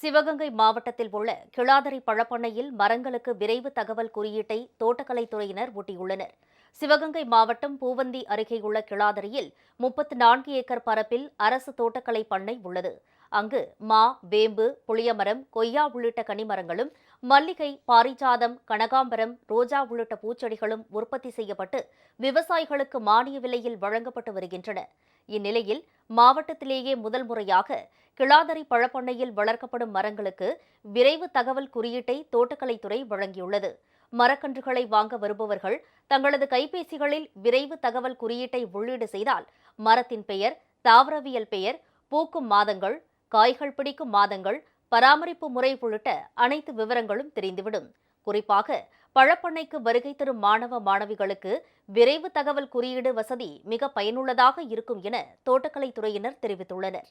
சிவகங்கை மாவட்டத்தில் உள்ள கிளாதரை பழப்பண்ணையில் மரங்களுக்கு விரைவு தகவல் குறியீட்டை தோட்டக்கலைத்துறையினர் ஒட்டியுள்ளனர் சிவகங்கை மாவட்டம் பூவந்தி அருகேயுள்ள கிளாதரையில் முப்பத்து நான்கு ஏக்கர் பரப்பில் அரசு தோட்டக்கலை பண்ணை உள்ளது. அங்கு மா வேம்பு புளியமரம் கொய்யா உள்ளிட்ட கனிமரங்களும் மல்லிகை பாரிஜாதம் கனகாம்பரம் ரோஜா உள்ளிட்ட பூச்செடிகளும் உற்பத்தி செய்யப்பட்டு விவசாயிகளுக்கு மானிய விலையில் வழங்கப்பட்டு வருகின்றன. இந்நிலையில் மாவட்டத்திலேயே முதல் முறையாக கிளாதரி பழப்பண்ணையில் வளர்க்கப்படும் மரங்களுக்கு விரைவு தகவல் குறியீட்டை தோட்டக்கலைத்துறை வழங்கியுள்ளது. மரக்கன்றுகளை வாங்க வருபவர்கள் தங்களது கைபேசிகளில் விரைவு தகவல் குறியீட்டை உள்ளீடு செய்தால் மரத்தின் பெயர் தாவரவியல் பெயர் பூக்கும் மாதங்கள் காய்கள் பிடிக்கும் மாதங்கள் பராமரிப்பு முறை உள்ளிட்ட அனைத்து விவரங்களும் தெரிந்துவிடும். குறிப்பாக பழப்பண்ணைக்கு வருகை தரும் மாணவ மாணவிகளுக்கு விரைவு தகவல் குறியீடு வசதி மிக பயனுள்ளதாக இருக்கும் என தோட்டக்கலைத்துறையினர் தெரிவித்துள்ளனர்.